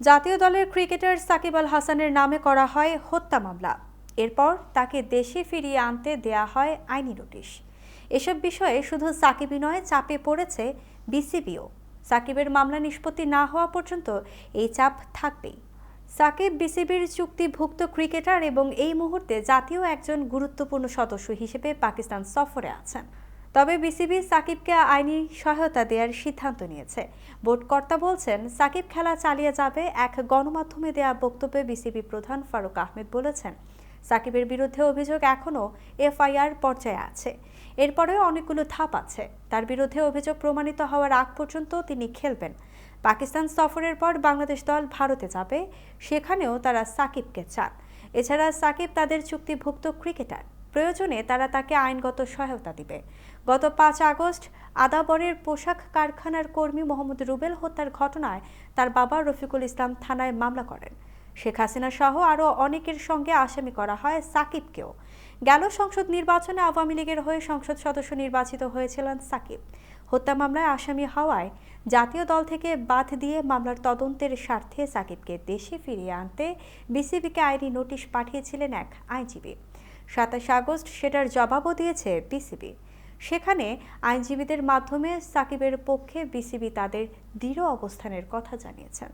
জাতীয় দলের ক্রিকেটার সাকিব আল হাসানের নামে করা হয় হত্যা মামলা। এরপর তাকে দেশে ফিরিয়ে আনতে দেয়া হয় আইনি নোটিশ। এসব বিষয়ে শুধু সাকিবই নয়, চাপে পড়েছে বিসিবিও। সাকিবের মামলা নিষ্পত্তি না হওয়া পর্যন্ত এই চাপ থাকবেই। সাকিব বিসিবির চুক্তিভুক্ত ক্রিকেটার এবং এই মুহূর্তে জাতীয় একজন গুরুত্বপূর্ণ সদস্য হিসেবে পাকিস্তান সফরে আছেন। তবে বিসিবি সাকিবকে আইনি সহায়তা দেওয়ার সিদ্ধান্ত নিয়েছে। বোর্ড কর্তা বলছেন, সাকিব খেলা চালিয়ে যাবে এক গণমাধ্যমে দেয়া বক্তব্যে বিসিবি প্রধান ফারুক আহমেদ বলেছেন, সাকিবের বিরুদ্ধে অভিযোগ এখনও এফআইআর পর্যায়ে আছে। এরপরেও অনেকগুলো ধাপ আছে। তার বিরুদ্ধে অভিযোগ প্রমাণিত হওয়ার আগ পর্যন্ত তিনি খেলবেন। পাকিস্তান সফরের পর বাংলাদেশ দল ভারতে যাবে, সেখানেও তারা সাকিবকে চান। এছাড়া সাকিব তাদের চুক্তিভুক্ত ক্রিকেটার। প্রয়োজনে তারা তাকে আইনগত সহায়তা দিবে। গত পাঁচ আগস্ট আদাবরের পোশাক কারখানার কর্মী মোহাম্মদ রুবেল হত্যার ঘটনায় তার বাবা রফিকুল ইসলাম থানায় মামলা করেন। শেখ হাসিনা সহ আরও অনেকের সঙ্গে আসামি করা হয় সাকিবকেও। গেল সংসদ নির্বাচনে আওয়ামী লীগের হয়ে সংসদ সদস্য নির্বাচিত হয়েছিলেন সাকিব। হত্যা মামলায় আসামি হওয়ায় জাতীয় দল থেকে বাদ দিয়ে মামলার তদন্তের স্বার্থে সাকিবকে দেশে ফিরিয়ে আনতে বিসিবিকে আইনি নোটিশ পাঠিয়েছিলেন এক আইনজীবী। সাতাশে আগস্ট সেটার জবাবও দিয়েছে বিসিবি। সেখানে আইনজীবীদের মাধ্যমে সাকিবের পক্ষে বিসিবি তাদের দৃঢ় অবস্থানের কথা জানিয়েছেন।